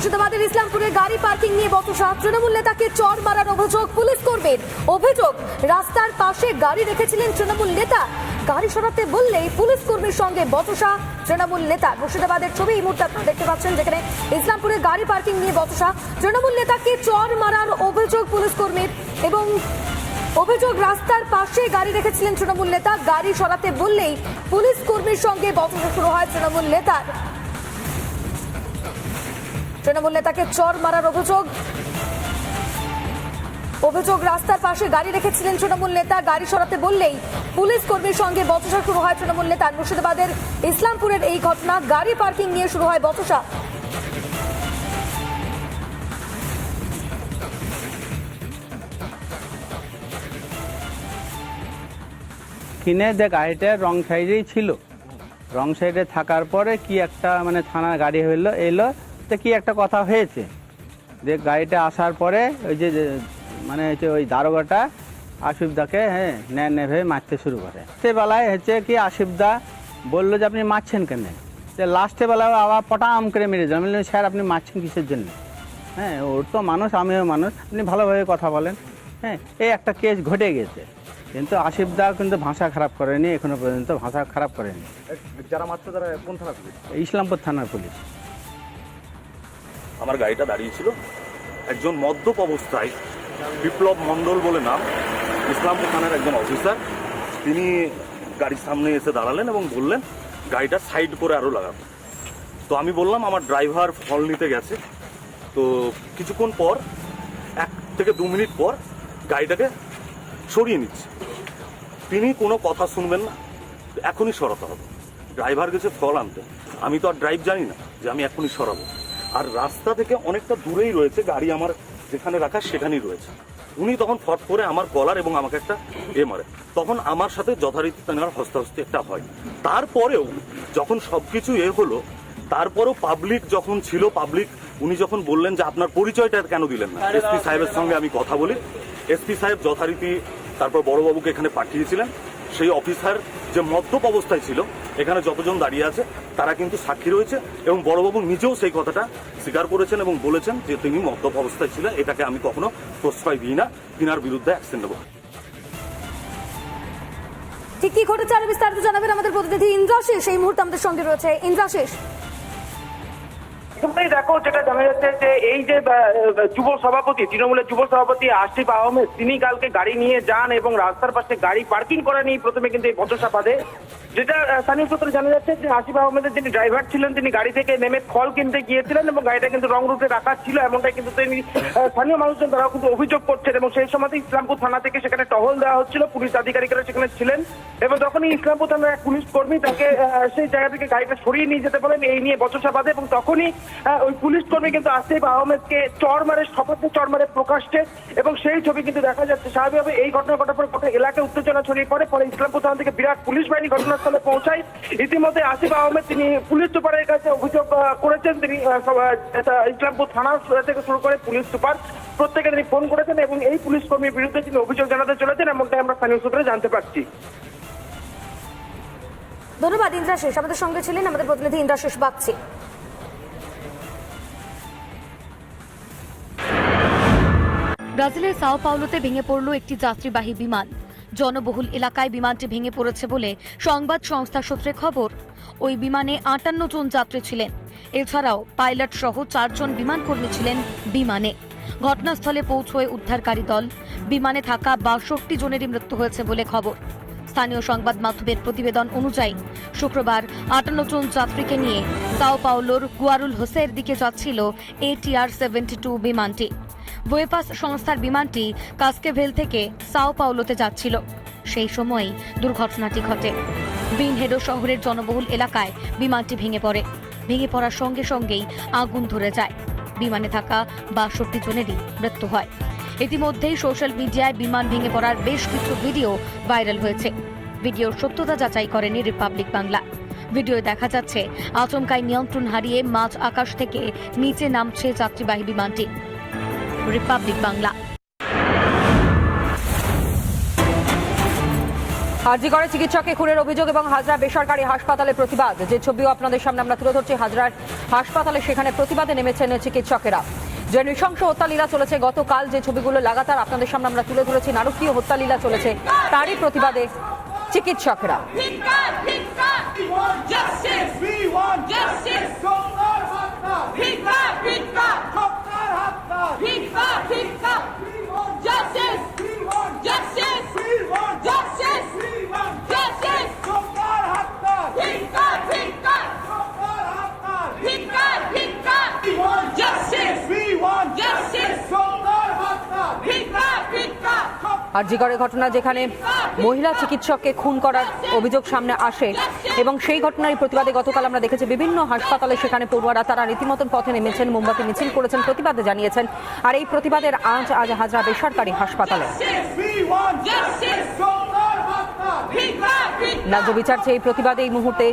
মুর্শিদাবাদের ইসলামপুরে গাড়ি পার্কিং নিয়ে বচসা তৃণমূল নেতাকে চর মারার অভিযোগ পুলিশ কর্মীর। অভিযোগ, রাস্তার পাশে গাড়ি রেখেছিলেন তৃণমূল নেতা। গাড়ি সরাতে বললেই পুলিশ কর্মীর সঙ্গে বচসা তৃণমূল নেতা। মুর্শিদাবাদের ছবি এই মুহূর্তে আপনারা দেখতে পাচ্ছেন, যেখানে ইসলামপুরে গাড়ি পার্কিং নিয়ে বচসা তৃণমূল নেতাকে চর মারার অভিযোগ পুলিশ কর্মীর এবং অভিযোগ, রাস্তার পাশে গাড়ি রেখেছিলেন তৃণমূল নেতা। গাড়ি সরাতে বললেই পুলিশ কর্মীর সঙ্গে বচসা শুরু হয় তৃণমূল নেতার। তৃণমূল নেতাকে চর মারার অভিযোগ। অভিযোগ, রাস্তার পাশে গাড়ি রেখেছিলেন তৃণমূল নেতা। গাড়ি সরাতে বললেই পুলিশ কর্মীর সঙ্গে বচসা শুরু হয় তৃণমূল নেতার মুর্শিদাবাদের। ইসলামপুরের এই ঘটনা, গাড়ি পার্কিং নিয়ে শুরু হয় বচসা। কিনে যে গাড়িটা রং সাইডেই ছিল। রং সাইডে থাকার পরে কি একটা মানে থানার গাড়ি হইল, এলো তো কি একটা কথা হয়েছে? যে গাড়িটা আসার পরে ওই যে মানে হচ্ছে ওই দারোগাটা আসিফদাকে হ্যাঁ ন্যায় নেভে মারতে শুরু করে। সে বেলায় হচ্ছে কি আসিফদা বলল যে আপনি মারছেন কেন? যে লাস্টে বেলায় আবার পটাম করে মেরে দিলাম বললেন স্যার আপনি মারছেন কিসের জন্য? হ্যাঁ ওর তো মানুষ আমিও মানুষ আপনি ভালোভাবে কথা বলেন। হ্যাঁ এই একটা কেস ঘটে গেছে। কিন্তু আসিফদা কিন্তু ভাষা খারাপ করেনি এখনও পর্যন্ত ভাষা খারাপ করেনি। যারা মারছে তারা কোন থানা পুলিশ? ইসলামপুর থানার পুলিশ। আমার গাড়িটা দাঁড়িয়েছিল। একজন মদ্যপ অবস্থায়, বিপ্লব মণ্ডল বলে নাম, ইসলামপুর থানার একজন অফিসার। তিনি গাড়ির সামনে এসে দাঁড়ালেন এবং বললেন, গাড়িটা সাইড করে আরও লাগাবো। তো আমি বললাম, আমার ড্রাইভার ফল নিতে গেছে। তো কিছুক্ষণ পর, এক থেকে দু মিনিট পর গাড়িটাকে সরিয়ে নিচ্ছে। তিনি কোনো কথা শুনবেন না। এখনই সরাতে হবে। ড্রাইভার গেছে ফল আনতে। আমি তো আর ড্রাইভ জানি না যে আমি এখনই সরাবো। আর রাস্তা থেকে অনেকটা দূরেই রয়েছে গাড়ি আমার যেখানে রাখা সেখানেই রয়েছে। উনি তখন ফট করে আমার কলার এবং আমাকে একটা এ মারে। তখন আমার সাথে যথারীতি তেনার হস্তাহস্তি একটা হয়। তারপরেও যখন সবকিছু এ হলো তারপরেও পাবলিক যখন ছিল পাবলিক উনি যখন বললেন যে আপনার পরিচয়টা কেন দিলেন না? এসপি সাহেবের সঙ্গে আমি কথা বলি। এসপি সাহেব যথারীতি তারপর বড়বাবুকে এখানে পাঠিয়েছিলেন। সেই অফিসার যে মদ্যপ অবস্থায় ছিল এখানে যতজন দাঁড়িয়ে আছে তারা কিন্তু সাক্ষী রয়েছে এবং বড়বাবু নিজেও সেই কথাটা স্বীকার করেছেন এবং বলেছেন যে তিনি মদ্যপ অবস্থায় ছিলেন। এটাকে আমি কখনো প্রশ্রয় দিই না। তিনার বিরুদ্ধে অ্যাকশন নেব। ঠিক কি ঘটেছে আরও বিস্তারিত জানাবেন আমাদের প্রতিনিধি ইন্দ্রাশিস এই মুহূর্তে আমাদের সঙ্গে রয়েছে ইন্দ্রাশিস তোমরাই দেখো যেটা জানা যাচ্ছে যে এই যে যুব সভাপতি তৃণমূলের যুব সভাপতি আসিফ আহমেদ তিনি কালকে গাড়ি নিয়ে যান এবং রাস্তার পাশে গাড়ি পার্কিং করা নিয়ে প্রথমে কিন্তু এই বচসা বাঁধে যেটা স্থানীয় সূত্রে জানা যাচ্ছে যে আসিফ আহমেদের যিনি ড্রাইভার ছিলেন, তিনি গাড়ি থেকে নেমে ফল কিনতে গিয়েছিলেন এবং গাড়িটা কিন্তু রং রুটে রাখা ছিল, এমনটাই কিন্তু তিনি স্থানীয় মানুষজন তারাও কিন্তু অভিযোগ করছেন এবং সেই সময় ইসলামপুর থানা থেকে সেখানে টহল দেওয়া হচ্ছিল, পুলিশ আধিকারিকরা সেখানে ছিলেন এবং যখনই ইসলামপুর থানার এক পুলিশ কর্মী তাকে সেই জায়গা থেকে গাড়িটা সরিয়ে নিয়ে যেতে বলেন, এই নিয়ে বচসা বাঁধে এবং তখনই ওই পুলিশ কর্মী কিন্তু আসিফ আহমেদকে চর মারে, শপথে চর মারে প্রকাশ্যে এবং সেই ছবি কিন্তু দেখা যাচ্ছে। স্বাভাবিকভাবে এই ঘটনা ঘটার পর গোটা এলাকায় উত্তেজনা ছড়িয়ে পড়ে পরে ইসলামপুর থানা থেকে বিরাট পুলিশ বাহিনী ঘটনাস্থলে পৌঁছায়। ইতিমধ্যে আসিফ আহমেদ তিনি পুলিশ সুপারের কাছে অভিযোগ করেছেন। তিনি ইসলামপুর থানা থেকে শুরু করে পুলিশ সুপার প্রত্যেকে তিনি ফোন করেছেন এবং এই পুলিশ কর্মীর বিরুদ্ধে তিনি অভিযোগ জানাতে চলেছেন এমনটাই আমরা স্থানীয় সূত্রে জানতে পারছি। ধন্যবাদ ইন্দ্রাশিস আমাদের সঙ্গে ছিলেন আমাদের প্রতিনিধি ইন্দ্রাশিস বাগচি। ব্রাজিলের সাও পাওলোতে ভেঙে পড়ল একটি যাত্রীবাহী বিমান। জনবহুল এলাকায় বিমানটি ভেঙে পড়েছে বলে সংবাদ সংস্থা সূত্রে খবর, ওই বিমানে আটান্ন জন যাত্রী ছিলেন। এছাড়াও পাইলট সহ চারজন বিমান কর্মী ছিলেন বিমানে। ঘটনাস্থলে পৌঁছয় উদ্ধারকারী দল। বিমানে থাকা বাষট্টি জনেরই মৃত্যু হয়েছে বলে খবর। স্থানীয় সংবাদ মাধ্যমের প্রতিবেদন অনুযায়ী, শুক্রবার আটান্ন জন যাত্রীকে নিয়ে সাও পাওলোর গুয়ারুল হোসের দিকে যাচ্ছিল এটিআর সেভেন্টি টু বিমানটি। বোয়েপাস সংস্থার বিমানটি কাস্কেভেল থেকে সাও পাওলোতে যাচ্ছিল। সেই সময়ই দুর্ঘটনাটি ঘটে। বিনহেডো শহরের জনবহুল এলাকায় বিমানটি ভেঙে পড়ে। ভেঙে পড়ার সঙ্গে সঙ্গেই আগুন ধরে যায়। বিমানে থাকা বাষট্টি জনেরই মৃত্যু হয়। ইতিমধ্যেই সোশ্যাল মিডিয়ায় বিমান ভেঙে পড়ার বেশ কিছু ভিডিও ভাইরাল হয়েছে। ভিডিওর সত্যতা যাচাই করেনি রিপাবলিক বাংলা। ভিডিওয়ে দেখা যাচ্ছে আচমকায় নিয়ন্ত্রণ হারিয়ে মাঝ আকাশ থেকে নিচে নামছে যাত্রীবাহী বিমানটি। রিপাবলিক বাংলা আরজি করে চিকিৎসককে খুনের অভিযোগ এবং হাজরা বেসরকারি হাসপাতালে প্রতিবাদ। যে ছবিও আপনাদের সামনে আমরা তুলে ধরছি, হাজরার হাসপাতালে সেখানে প্রতিবাদে নেমেছেন চিকিৎসকেরা। যে নৃশংস হত্যালীলা চলেছে, গতকাল যে ছবিগুলো লাগাতার আপনাদের সামনে আমরা তুলে ধরেছি, নারকীয় হত্যালীলা চলেছে, তারই প্রতিবাদে চিকিৎসকেরা। ধিক্কার আরজিকরের ঘটনা যেখানে মহিলা চিকিৎসককে খুন করার অভিযোগ সামনে আসে এবং সেই ঘটনার প্রতিবাদে গতকাল আমরা দেখেছি বিভিন্ন হাসপাতালে সেখানে পড়ুয়ারা তারা রীতিমতন পথে নেমেছেন, মোমবাতি মিছিল করেছেন, প্রতিবাদে জানিয়েছেন। আর এই প্রতিবাদের আজ আজ হাজরা বেসরকারি হাসপাতালে। ন্যায্য বিচার এই প্রতিবাদে এই মুহূর্তে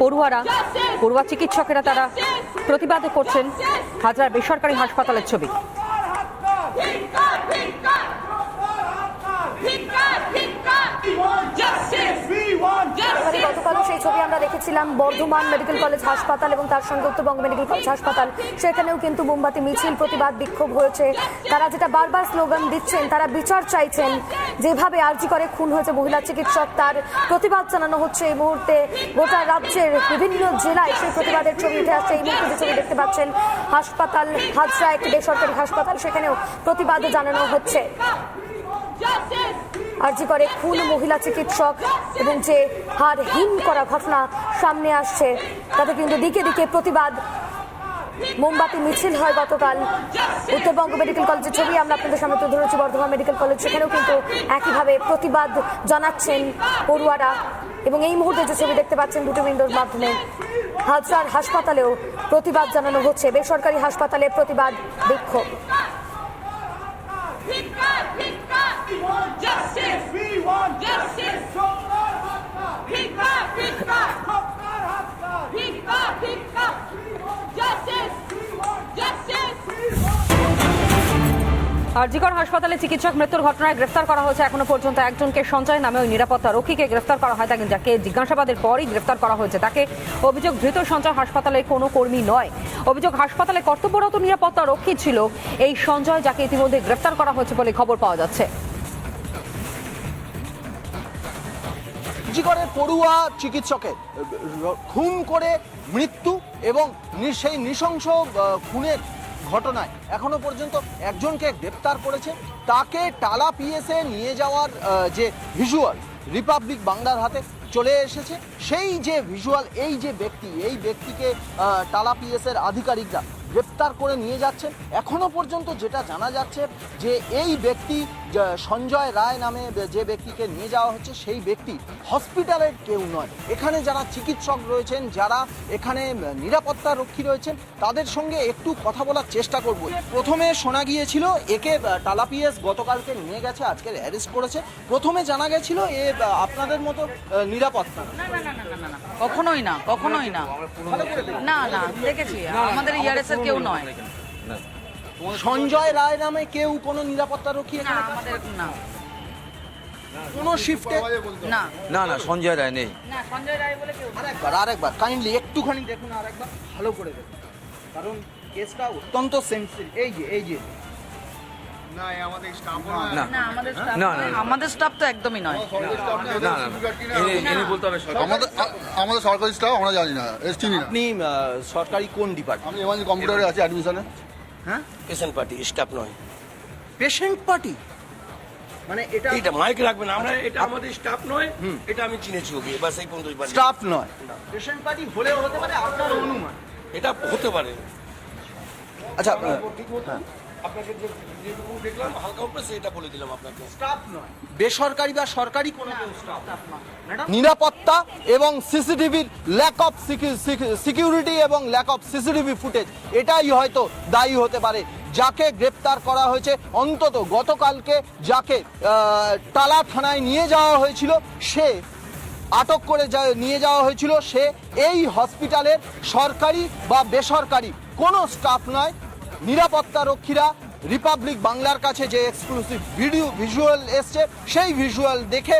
পড়ুয়ারা, পড়ুয়া চিকিৎসকেরা তারা প্রতিবাদে করছেন হাজরার বেসরকারি হাসপাতালের ছবি। গতকালও সেই ছবি আমরা দেখেছিলাম বর্ধমান মেডিকেল কলেজ হাসপাতাল এবং তার সঙ্গে উত্তরবঙ্গ মেডিকেল কলেজ হাসপাতাল। সেখানেও কিন্তু মোমবাতি, মিছিল, প্রতিবাদ, বিক্ষোভ হয়েছে। তারা যেটা বারবার স্লোগান দিচ্ছেন, তারা বিচার চাইছেন যেভাবে আর্জি করে খুন হয়েছে মহিলা চিকিৎসক, তার প্রতিবাদ জানানো হচ্ছে এই মুহূর্তে গোটা রাজ্যের বিভিন্ন জেলায় সেই প্রতিবাদের ছবি উঠে আসছে। এই মুহূর্তে ছবি দেখতে পাচ্ছেন, হাসপাতাল, হাজরা, একটি বেসরকারি হাসপাতাল, সেখানেও প্রতিবাদ জানানো হচ্ছে। আর্জি করে খুন মহিলা চিকিৎসক এবং যে হার হিম করা ঘটনা সামনে আসছে, তাতে কিন্তু দিকে দিকে প্রতিবাদ। মোমবাতি, মিছিল হয় গতকাল। উত্তরবঙ্গ মেডিকেল কলেজের ছবি আমরা আপনাদের সামনে তুলে ধরেছি। বর্ধমান মেডিকেল কলেজ, সেখানেও কিন্তু একইভাবে প্রতিবাদ জানাচ্ছেন পড়ুয়ারা। এবং এই মুহূর্তে যে ছবি দেখতে পাচ্ছেন দুটো উইন্ডোর মাধ্যমে হাজার হাসপাতালেও প্রতিবাদ জানানো হচ্ছে। বেসরকারি হাসপাতালে প্রতিবাদ বিক্ষোভ। আরজিকর হাসপাতালে চিকিৎসক মৃত্যুর ঘটনায় গ্রেফতার করা হয়েছে। এখনও পর্যন্ত একজনকে সঞ্চয় নামে ওই নিরাপত্তা রক্ষীকে গ্রেফতার করা হয় তাকে যাকে জিজ্ঞাসাবাদের পরই গ্রেফতার করা হয়েছে। তাকে অভিযোগ ধৃত সঞ্চয় হাসপাতালে কোনো কর্মী নয়। অভিযোগ হাসপাতালে কর্তব্যরত নিরাপত্তা রক্ষী ছিল এই সঞ্জয় যাকে ইতিমধ্যে গ্রেফতার করা হয়েছে বলে খবর পাওয়া যাচ্ছে। জিগরের পড়ুয়া চিকিৎসকের খুন করে মৃত্যু এবং সেই নৃশংস খুনের ঘটনায়। এখনও পর্যন্ত একজনকে গ্রেপ্তার করেছে। তাকে টালা পিএসে নিয়ে যাওয়ার যে ভিজুয়াল রিপাবলিক বাংলার হাতে চলে এসেছে, সেই যে ভিজুয়াল এই যে ব্যক্তি, এই ব্যক্তিকে টালা পিএসের আধিকারিকরা গ্রেপ্তার করে নিয়ে যাচ্ছেন। এখনও পর্যন্ত যেটা জানা যাচ্ছে যে এই ব্যক্তি সঞ্জয় রায় নামে যে ব্যক্তিকে নিয়ে যাওয়া হচ্ছে সেই ব্যক্তি হসপিটালের কেউ নয়। এখানে যারা চিকিৎসক রয়েছেন যারা এখানে নিরাপত্তা রক্ষী রয়েছেন তাদের সঙ্গে একটু কথা বলার চেষ্টা করব। প্রথমে শোনা গিয়েছিল একে টালাপিএস গতকালকে নিয়ে গেছে আজকে অ্যারেস্ট করেছে। প্রথমে জানা গেছিল এ আপনাদের মতো নিরাপত্তা। কখনোই না কখনোই না। না না দেখেছি আমাদের ইয়ারএস এর কেউ নয়। সঞ্জয় রায় নামে কেউ কোনো নিরাপত্তা রক্ষী না এখানে কাজ আমাদের না। কোনো শিফটে না। না না সঞ্জয় রায় নেই। না সঞ্জয় রায় বলে কেউ আরেকবার আরেকবার কাইন্ডলি একটুখানি দেখুন আরেকবার ভালো করে দেখুন। কারণ কেসটা অত্যন্ত সেন্সিটিভ এই যে এই যে। না না আমাদের স্টাফ না, না, না। আমাদের স্টাফ তো একদমই নয়। না না ইনি- ইনি বলতে হবে সরকার। আমাদের আ- আমাদের সরকারি স্টাফ আমরা জানি না এস চিনি না। আপনি আহ, সরকারি কোন ডিপার্টমেন্ট আমি এমন কম্পিউটারে আছি অ্যাডমিশনে পেশেন্ট পার্টি স্টাফ নয়। পেশেন্ট পার্টি মানে এটা এটা মাইক রাখবেন আমরা এটা আমাদের স্টাফ নয় এটা আমি চিনেছি ওকে বাস এই পর্যন্ত স্টাফ নয়। পেশেন্ট পার্টি হলেও হতে পারে আপনার অনুমান। এটা হতে পারে। আচ্ছা আপনাকে যে যেটুকু দেখলাম হালকা উপরে সেটা বলে দিলাম আপনাকে। স্টাফ নয়। বেসরকারি বা সরকারি কোনো স্টাফ। নিরাপত্তা এবং সিসিটিভির ল্যাক অফ সিকিউরিটি এবং ল্যাক অফ সিসিটিভি ফুটেজ এটাই হয়তো দায়ী হতে পারে। যাকে গ্রেপ্তার করা হয়েছে অন্তত গতকালকে যাকে টালা থানায় নিয়ে যাওয়া হয়েছিল সে আটক করে নিয়ে যাওয়া হয়েছিল সে এই হসপিটালের সরকারি বা বেসরকারি কোনো স্টাফ নয়। নিরাপত্তা রক্ষীরা রিপাবলিক বাংলার কাছে যে এক্সক্লুসিভ ভিডিও ভিজুয়াল এসছে, সেই ভিজুয়াল দেখে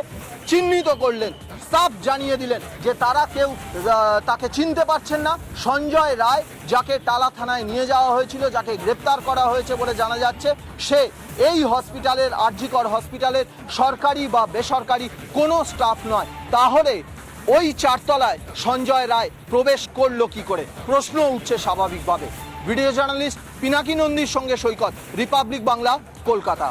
চিহ্নিত করলেন, সাফ জানিয়ে দিলেন যে তারা কেউ তাকে চিনতে পারছেন না। সঞ্জয় রায়, যাকে টালা থানায় নিয়ে যাওয়া হয়েছিল, যাকে গ্রেপ্তার করা হয়েছে বলে জানা যাচ্ছে, সে এই হসপিটালের আরজিকর হসপিটালের সরকারি বা বেসরকারি কোনো স্টাফ নয়। তাহলে ওই চারতলায় সঞ্জয় রায় প্রবেশ করল কি করে? প্রশ্ন উঠছে স্বাভাবিকভাবে। ভিডিও জার্নালিস্ট পিনাকি নন্দীর সঙ্গে সৈকত রিপাবলিক বাংলা কলকাতা।